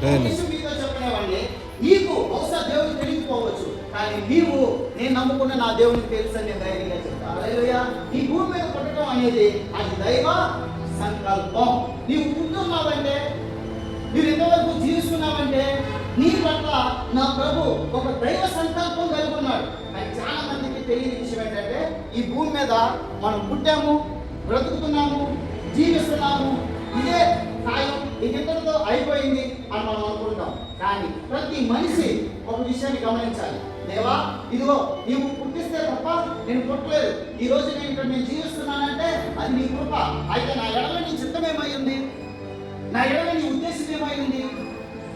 Amen. మీతో చెప్పినవండి నీకు బహుశా దేవుడు తెలియకపోవచ్చు. కానీ నీవు నేను నమ్ముకున్న నా దేవుని తెలుసు అని నేను ధైర్యంగా చెప్తాను. ఈ భూమి మీద పుట్టడం అనేది అది దైవ సంకల్పం. నీవు పుట్టున్నావంటే నీవు ఇంతవరకు జీవిస్తున్నావంటే నీ పట్ల నా ప్రభు ఒక దైవ సంకల్పం కలిగి ఉన్నాడు. కానీ చాలా మందికి తెలియని విషయం ఏంటంటే ఈ భూమి మీద మనం పుట్టాము బ్రతుకుతున్నాము జీవిస్తున్నాము ఇదే సాయం ఇంకెంతటితో అయిపోయింది అని మనం అనుకుంటాం కానీ ప్రతి మనిషి ఒక విషయాన్ని గమనించాలి. దేవా ఇదిగో నీవు పుట్టిస్తే తప్ప నేను పుట్టలేదు. ఈ రోజు నేను ఇక్కడ నేను జీవిస్తున్నానంటే అది నీ కృప. అయితే నా ఎడల నీ చిత్తం ఏమైంది? నా ఎడల నీ ఉద్దేశం ఏమైంది?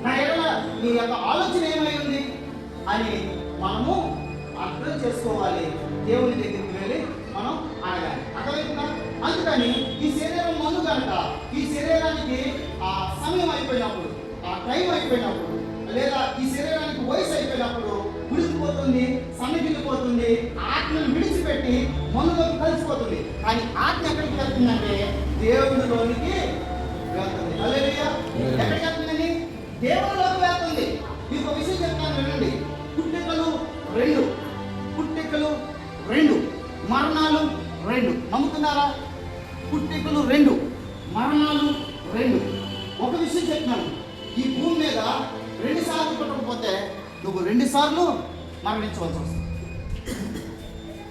నా ఎడల నీ యొక్క ఆలోచన ఏమైంది? అని మనము అర్థం చేసుకోవాలి. దేవుని దగ్గరికి వెళ్ళి మనం అడగాలి. అర్థమవుతుందా అందుకని ఈ శరీరం మందు కనుక ఈ శరీరానికి ఆ సమయం అయిపోయినప్పుడు ఆ టైం అయిపోయినప్పుడు లేదా ఈ శరీరానికి వయసు అయిపోయినప్పుడు ఉడికిపోతుంది సన్నగిల్లిపోతుంది ఆత్మను విడిచిపెట్టి మందులోకి కలిసిపోతుంది. కానీ ఆత్మ ఎక్కడికి వెళ్తుందంటే దేవుడిలోనికి వెళ్తుంది. హల్లెలూయా ఎక్కడికి వెళ్తుందండి? దేవుడిలోకి వెళ్తుంది. మీకు ఒక విషయం చెప్తాను వినండి. పుట్టికలు రెండు. పుట్టికలు రెండు. మరణాలు రెండు. నమ్ముతున్నారా? పుట్టికలు రెండు. మరణాలు రెండు. ఒక విషయం చెప్తున్నాను ఈ భూమి మీద రెండు సార్లు పుట్టకపోతే నువ్వు రెండు సార్లు మరణించవలసి వస్తుంది.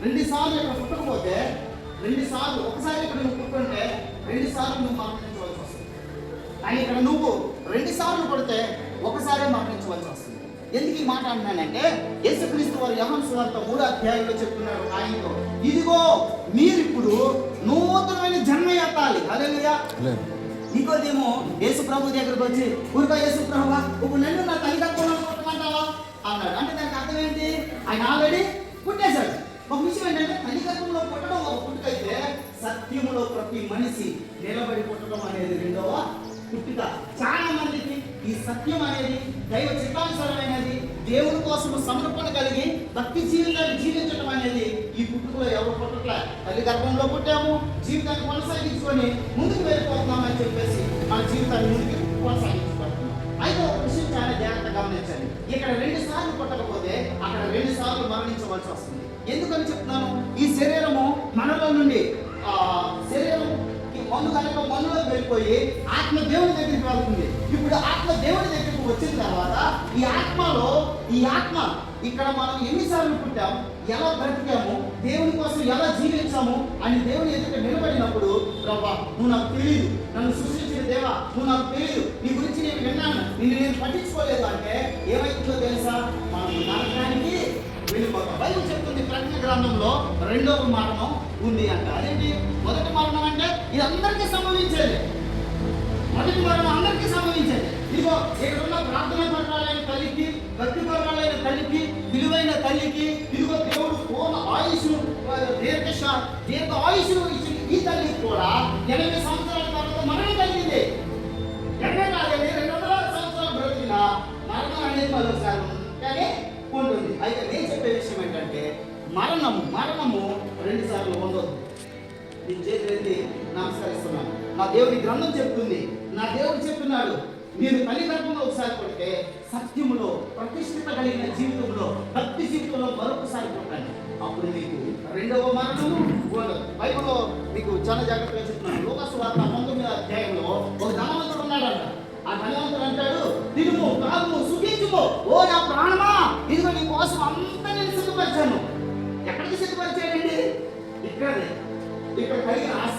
రెండు సార్లు ఇక్కడ పుట్టకపోతే రెండు సార్లు ఒకసారి ఇక్కడ నువ్వు పుట్టుంటే రెండు సార్లు నువ్వు మరణించవలసి వస్తుంది. కానీ ఇక్కడ నువ్వు రెండు సార్లు పడితే ఒకసారే మరణించవలసి వస్తుంది. ఎందుకు ఈ మాట అంటున్నానంటే యేసుక్రీస్తు వారు యహన్ సువార్త మూడో అధ్యాయంలో చెప్తున్నారు ఆయనతో ఇదిగో మీరిప్పుడు నూతనమైన జన్మ ఎత్తాలి అదేగా నీకోదేమో యేసు ప్రభు దగ్గరకు వచ్చి ఊరిక యేసు ప్రభు ఇప్పుడు నన్ను నా తల్లిదండ్రులను పుట్టమంటావా అన్నాడు. అంటే దానికి అర్థం ఏంటి? ఆయన ఆల్రెడీ పుట్టేశాడు. ఒక విషయం ఏంటంటే తల్లిదండ్రుల్లో పుట్టడం ఒక పుట్టుకైతే సత్యములో ప్రతి మనిషి నిలబడి పుట్టడం అనేది రెండవ పుట్టుక. చాలా మందికి ఈ సత్యం అనేది దైవ చిత్తానుసరమైనది. దేవుని కోసం సమర్పణ కలిగి భక్తి జీవితాన్ని జీవించడం అనేది ఈ పుట్టుకలో ఎవరు పుట్టట్ల. తల్లి గర్భంలో పుట్టాము జీవితాన్ని కొనసాగించుకొని ముందుకు వెళ్ళిపోతున్నామని చెప్పేసి మన జీవితాన్ని ముందుకు కొనసాగించుకుంటున్నాం. అయితే ఒక విషయం చాలా జాగ్రత్తగా గమనించండి. ఇక్కడ రెండు సార్లు పుట్టకపోతే అక్కడ రెండు సార్లు మరణించవలసి వస్తుంది. ఎందుకని చెప్తున్నాను? ఈ శరీరము మనలో నుండి శరీరం మన్ను కనుక మన్నులోకి వెళ్ళిపోయి ఆత్మ దేవుని దగ్గరికి వెళ్తుంది. ఇప్పుడు ఆత్మ దేవుని దగ్గరికి వచ్చిన తర్వాత ఈ ఆత్మలో ఈ ఆత్మ ఇక్కడ మనం ఎన్నిసార్లు పుట్టాము ఎలా బ్రతికాము? దేవుని కోసం ఎలా జీవించాము? అని దేవుని ఎదుట నిలబడినప్పుడు ప్రభా నువ్వు నాకు తెలియదు నన్ను సృష్టించిన దేవా నువ్వు నాకు తెలియదు నీ గురించి నేను విన్నాను. నిన్ను నేను పట్టించుకోలేదు. అంటే ఏమైతుందో తెలుసా? మనం నరకానికి వెళ్ళిపోతాం. బైబిల్ చెప్తుంది ప్రకటన గ్రంథంలో రెండవ మరణం ఉంది అంట. అదేంటి? మొదటి మరణం అంటే ఇది అందరికీ సంభవించేది మొదటి మరణం అందరికీ సంభవించేది ఇదిగో ఇక్కడ ఉన్న ప్రార్థన పర్వాలైన తల్లికి భక్తి పర్వాలైన తల్లికి విలువైన తల్లికి ఇదిగో దేవుడు పూర్ణ ఆయుష్ దీర్ఘ దీర్ఘ ఆయుష్ ఇచ్చిన ఈ తల్లికి కూడా ఎనభై సంవత్సరాల తర్వాత మరణం కలిగింది. ఆ దేవుని గ్రంథం చెప్తుంది. నా దేవుడు చెప్తున్నాడు మీరు తల్లిదండ్రులు ఒకసారి కొడితే సత్యములో ప్రతిష్ఠిత కలిగిన జీవితంలో భక్తి జీవితంలో మరొకసారి కొట్టండి. అప్పుడు మీకు రెండవ మరణము ఉండదు. బైబిల్లో మీకు చాలా జాగ్రత్తగా చెప్తున్నాను. లోకస్ వార్త పంతొమ్మిది అధ్యాయంలో ఒక ధనవంతుడు ఉన్నాడంట. ఆ ధనవంతుడు అంటాడు తిరుము కాదు సుఖించుము. ఓ నా ప్రాణమా? ఇదిగో నీ కోసం అంత నేను సిద్ధపరిచాను. ఎక్కడికి సిద్ధపరిచాడండి? ఇక్కడే. ఇక్కడ కలిగిన ఇక్కడ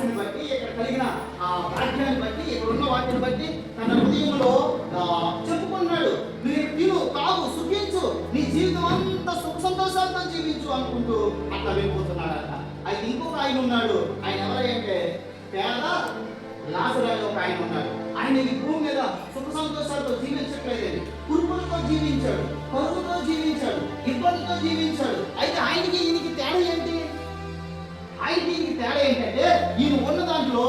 కలిగిన ఆ భాగ్యాన్ని బట్టి ఇక్కడ ఉన్న వాటిని బట్టి తన హృదయంలో ఆ, చెప్పుకున్నాడు. మీరు తిను తాగు సుఖించు నీ జీవితం అంతా సుఖ సంతోషాలతో జీవించు అనుకుంటూ అట్లా వెళ్ళిపోతున్నాడట అయితే ఇంకొక ఆయన ఉన్నాడు. ఆయన ఎవరంటే పేద లాజరు ఒక ఆయన ఉన్నాడు. ఆయన ఈ భూమి మీద సుఖ సంతోషాలతో జీవించట్లేదని కురుపులతో జీవించాడు కరువుతో జీవించాడు ఇబ్బందితో జీవించాడు. అయితే ఆయనకి ఈయనకి తేడా ఏంటి? ఆయనకి ఈయనకి తేడా ఏంటంటే ఈయన ఉన్న దాంట్లో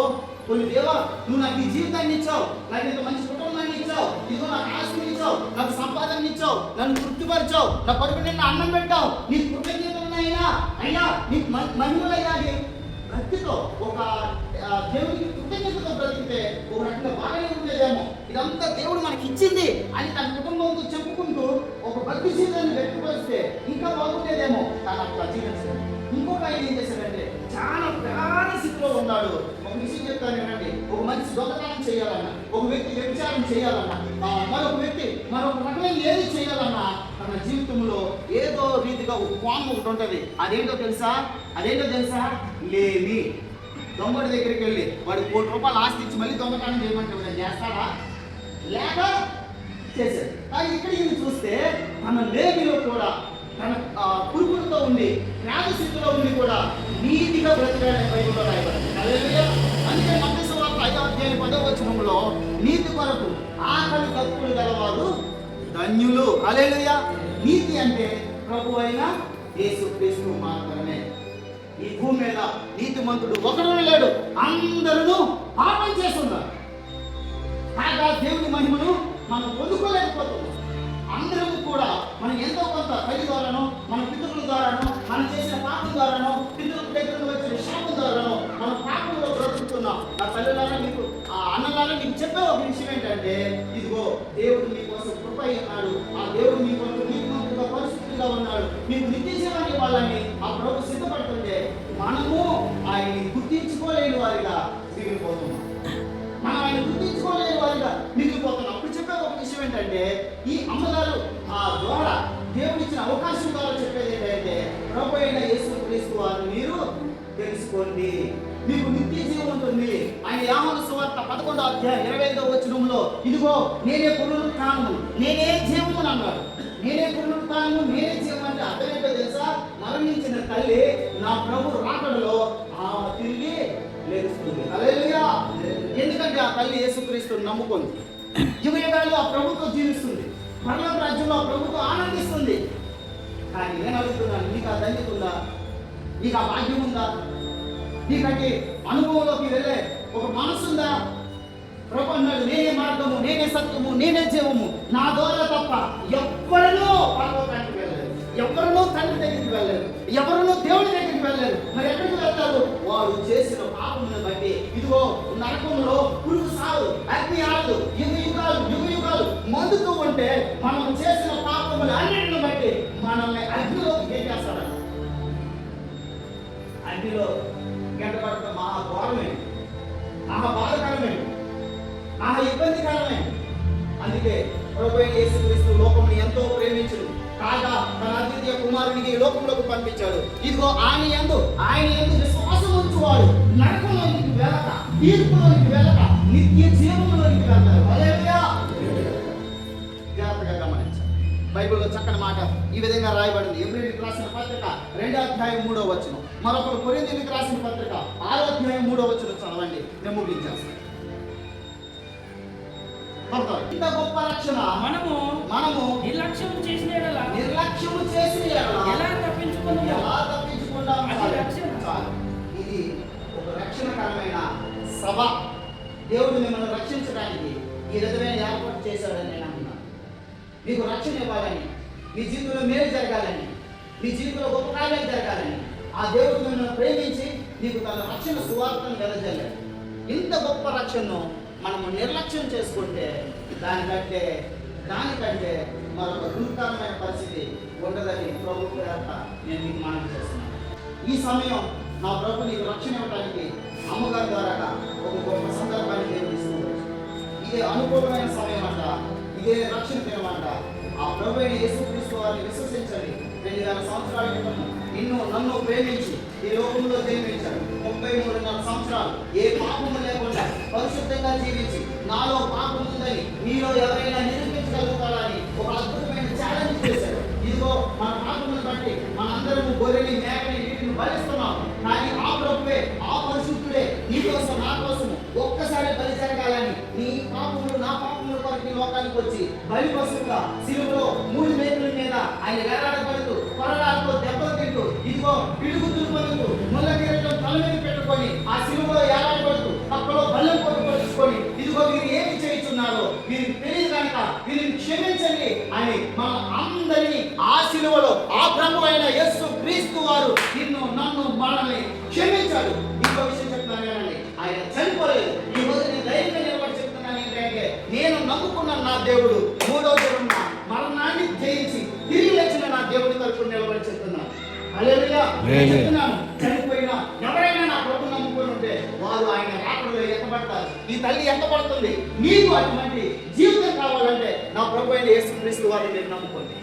కొన్ని దేవా నువ్వు నాకు ఈ జీవితాన్ని ఇచ్చావు. నాకు ఇంత మంచి కుటుంబాన్ని ఇచ్చావు. ఇదిగో నాకు ఆస్తిని ఇచ్చావు. నాకు సంపాదన ఇచ్చావు. నన్ను తృప్తిపరిచావు. నా పడుకు నిన్న అన్నం పెట్టావు. నీకు కృతజ్ఞత ఉన్నాయినా అయినా నీకు మహిళలయ్యా భక్తితో ఒక ఆ, దేవునికి కృతజ్ఞతతో బ్రతికితే ఒక రకంగా బాగానే ఉండేదేమో. ఇదంతా దేవుడు మనకి ఇచ్చింది. అని తన కుటుంబంతో చెప్పుకుంటూ ఒక భక్తి జీవితాన్ని వ్యక్తపరిస్తే ఇంకా బాగుండేదేమో. తన అట్లా జీవించలేదు ఇంకొక ఆయన ఏం చేశాడంటే చాలా ప్రధాన స్థితిలో ఉన్నాడు. ఒక విషయం చెప్తాను వినండి. ఒక మనిషి దొంగతనం చేయాలన్నా ఒక వ్యక్తి వ్యభిచారం చేయాలన్నా మరొక వ్యక్తి మరొక రకమైన ఏది చేయాలన్నా తన జీవితంలో ఏదో రీతిగా ఒక కోణం ఒకటి ఉంటుంది. అదేంటో తెలుసా? అదేంటో తెలుసా? లేమి దొంగడి దగ్గరికి వెళ్ళి వాడు కోటి రూపాయలు ఆస్తి ఇచ్చి మళ్ళీ దొంగతనం చేయమంటే చేస్తాడా? లేక చేశాడు. కానీ ఇక్కడ ఇది చూస్తే తన లేమిలో కూడా తన ఆ, పురుగులతో ఉండి జ్ఞాన స్థితిలో ఉండి కూడా నీతిగా బైబిల్లో రాయబడింది అందుకే మంత్రి వార్త ఐదో అధ్యాయం పదో వచనంలో నీతి కొరకు ఆకలి తప్పులు గలవారు ధన్యులు. అలేలుయ నీతి అంటే ప్రభు అయిన యేసు క్రీస్తు మాత్రమే. ఈ భూమి మీద నీతిమంతుడు ఒకడు లేడు. అందరూ పాపం చేస్తున్నారు. కాగా దేవుని మహిమను మనం పొందుకోలేకపోతున్నాం. అందరము కూడా మనం ఎంతో కొంత తల్లి ద్వారానో మన పితృల ద్వారానో మనం చేసిన పాపం ద్వారానో పితృల దగ్గర వచ్చిన శాపం ద్వారానో మనం పాపంలో బ్రతుకుతున్నాం నా తల్లిలాగా నీకు ఆ అన్నలాగా నీకు చెప్పే ఒక విషయం ఏంటంటే ఇదిగో దేవుడు మీకోసం కృప అయి ఆ దేవుడు నీ మీకోసం నీకు పరిస్థితిగా ఉన్నాడు. నీకు తెలుసుకోండి. మీకు నిత్య జీవం ఉంటుంది ఆయన యామన సువార్త పదకొండో అధ్యాయం ఇరవై ఐదో వచనంలో ఇదిగో నేనే పునరుత్థానము నేనే జీవము అన్నాడు. నేనే పునరుత్థానము నేనే జీవం అంటే అర్థమేంటో తెలుసా? మరణించిన తల్లి నా ప్రభు రాకడలో ఆమె తిరిగి లేస్తుంది అలేలుగా ఎందుకంటే ఆ తల్లి యేసుక్రీస్తుని నమ్ముకుంది. యుగ యుగాలు ఆ ప్రభుత్వం జీవిస్తుంది. పర్లోక రాజ్యంలో ఆ ప్రభుత్వం ఆనందిస్తుంది. కానీ నేను అడుగుతున్నాను నీకు ఆ ధన్యత ఉందా? నీకు ఆ భాగ్యం ఉందా? నీకంటే అనుభవంలోకి వెళ్ళే ఒక మనసు ఉందా? ప్రభు అన్నాడు నేనే మార్గము నేనే సత్యము నేనే జీవము. నా ద్వారా తప్ప ఎవ్వరనూ పరలోకానికి వెళ్ళలేదు. ఎవరినో తండ్రి దగ్గరికి వెళ్ళలేదు. ఎవరినో దేవుడి దగ్గరికి వెళ్ళలేదు. మరి ఎక్కడికి వెళ్తారు? వారు చేసిన పాపమును బట్టి. ఇదిగో నరకంలో పురుగు సాగు అగ్ని ఆడదు యుగ యుగాలు యుగ యుగాలు మందుతూ ఉంటే మనం చేసిన పాపములు అన్నింటిని బట్టి మనల్ని అగ్నిలోకి గెట్టేస్తాడు అగ్నిలో గెట్టబడటం మహా ఘోరమే మహా బాధకరమే మహా ఇబ్బందికరమే అందుకే ప్రభుత్వ యేసుక్రీస్తు లోకముని ఎంతో ప్రేమించడు కాగా తన అద్వితీయ కుమారునికి లోకంలోకి పంపించాడు. ఇదిగో ఆయన ఎందు ఆయన ఎందు విశ్వాసం ఉంచువాడు నరకంలోనికి వెళ్ళక తీర్పులోనికి వెళ్ళక నిత్య జీవంలోనికి వెళ్తారు చక్కని మాట ఈ విధంగా రాయబడింది. ఎబ్రిల్కి రాసిన పత్రిక రెండో అధ్యాయం మూడో వచనం. మరొకరు కొరింథీయులకు రాసిన పత్రిక ఆరో అధ్యాయం మూడో వచనం చదవండి. నేను ముగించేస్తాను. ఇంత గొప్ప రక్షణ మనము మనము నిర్లక్ష్యం చేసిన యెడల నిర్లక్ష్యము చేసి ఎలా తప్పించుకుందాము ఎలా. చాలు. ఇది ఒక రక్షణకరమైన సభ. దేవుడు మిమ్మల్ని రక్షించడానికి ఈ విధమైన ఏర్పాటు చేశాడని నేను అంటున్నాను మీకు రక్షణ ఇవ్వాలని మీ జీవితంలో మేలు జరగాలని మీ జీవితంలో గొప్ప కార్యాలు జరగాలని ఆ దేవుడు మిమ్మల్ని ప్రేమించి నీకు తన రక్షణ సువార్తను వెదజల్లాడు. ఇంత గొప్ప రక్షణను మనము నిర్లక్ష్యం చేసుకుంటే దానికంటే దానికంటే మరొక దుర్కరమైన పరిస్థితి ఉండదని ప్రభు పేరట నేను మీకు మనం చేస్తున్నాను. ఈ సమయం నా ప్రభు నీకు రక్షణ ఇవ్వడానికి అమ్మగారి ద్వారా ఒక గొప్ప సందర్భాన్ని నేను తీసుకోవచ్చు అనుకూలమైన సమయం అంట ఇదే రక్షణ దినం ఆ ప్రభుని యేసుక్రీస్తు వారిని విశ్వసించండి. రెండు వేల సంవత్సరాల క్రితం నిన్ను నన్ను ప్రేమించి ఈ లోకంలో జన్మించాడు. ముప్పై మూడున్నర సంవత్సరాలు ఏ పాపము లేకుండా పరిశుద్ధంగా జీవించి నాలో పాపం ఉందని మీలో ఎవరైనా నిరూపించగలుగుతారని ఒక అద్భుతమైన ఛాలెంజ్ చేశాడు. ఇదిగో మన పాపమును బట్టి మనందరము గొర్రెని మేకని బలి పశువుగా శిలువలో మూడు మేకుల మీద ఆయన వేలాడబడుతూ పొరలాడుతూ దెబ్బలు తింటూ ఇదిగో పిడుగు తురుమలకు ముళ్ళ తల మీద పెట్టుకొని ఆ శిలువలో ఏలాడబడుతూ అక్కడో బలం కొట్టుకొని ఇదిగో మీరు ఏమి చేయించున్నారో మీరు తెలియదు కనుక వీరిని క్షమించండి అని మన అందరినీ ఆ శిలువలో ఆ ప్రభు అయిన యస్సు క్రీస్తు వారు నిన్ను నన్ను మనల్ని క్షమించాడు. ఇంకో విషయం చెప్తున్నాను ఆయన చనిపోలేదు. ఈ రోజు నేను ధైర్యంగా నిలబడి చెప్తున్నాను ఏంటంటే నేను నమ్ముకున్నాను నా దేవుడు నా తరపున నిలబడి చెప్తున్నాను. హల్లెలూయా. నేను హల్లెలూయా. చెప్తున్నాను. చనిపోయినా ఎవరైనా నా ప్రభు నమ్ముకొని ఉంటే వారు ఆయన రాకడలో ఎత్తబడతారు. ఈ తల్లి ఎత్తబడుతుంది. నీకు అటువంటి జీవితం కావాలంటే నా ప్రభు అయిన యేసుక్రీస్తు వారిని నేను నమ్ముకోండి.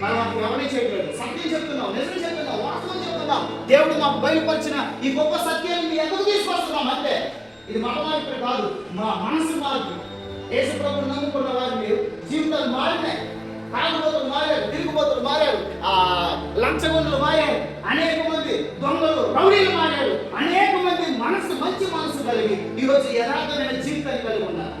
మనం అప్పుడు ఎవరిని చేయట్లేదు సత్యం చెప్తున్నాం నిజం చెప్తున్నాం వాస్తవం చెప్తున్నాం. దేవుడు మాకు బయలుపరిచిన ఈ గొప్ప సత్యాన్ని ఎందుకు తీసుకొస్తున్నాం అంతే. ఇది మన కాదు మా మనసు మార్పు యేసు ప్రభుని నమ్ముకున్న వారిని జీవితాలు మారినాయి తాగుబోతులు మారారు తిరుగుబోతులు మారారు ఆ లంచగొండలు మారారు అనేక మంది దొంగలు రౌడీలు మారారు అనేక మంది మనసు మంచి మనసు కలిగి ఈరోజు యథార్థమైన జీవితాన్ని కలిగి ఉన్నారు.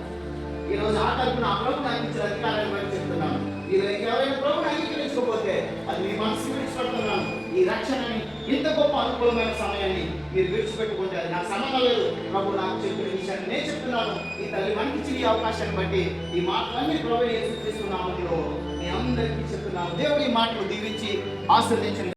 ఈ రోజు ఆ తరపున ఆ ప్రభుని అందించిన అధికారాన్ని బట్టి చెప్తున్నాను ఈ రోజు ఎవరైనా ప్రభుత్వం అంగీకరించకపోతే అది మీ మనసు విడిచిపెడుతున్నాను. ఈ రక్షణని ఇంత గొప్ప అనుకూలమైన సమయాన్ని మీరు విడిచిపెట్టుకుంటే అది నాకు సంబంధం లేదు. ప్రభు నాకు చెప్పిన విషయాన్ని నేను చెప్తున్నాను. ఈ తల్లి మనకి ఇచ్చిన ఈ అవకాశాన్ని బట్టి ఈ మాటలన్నీ ప్రభు ఏం చూపిస్తున్నాము మీ అందరికీ చెప్తున్నాను దేవుడి మాటలు దీవించి ఆశీర్వదించండి.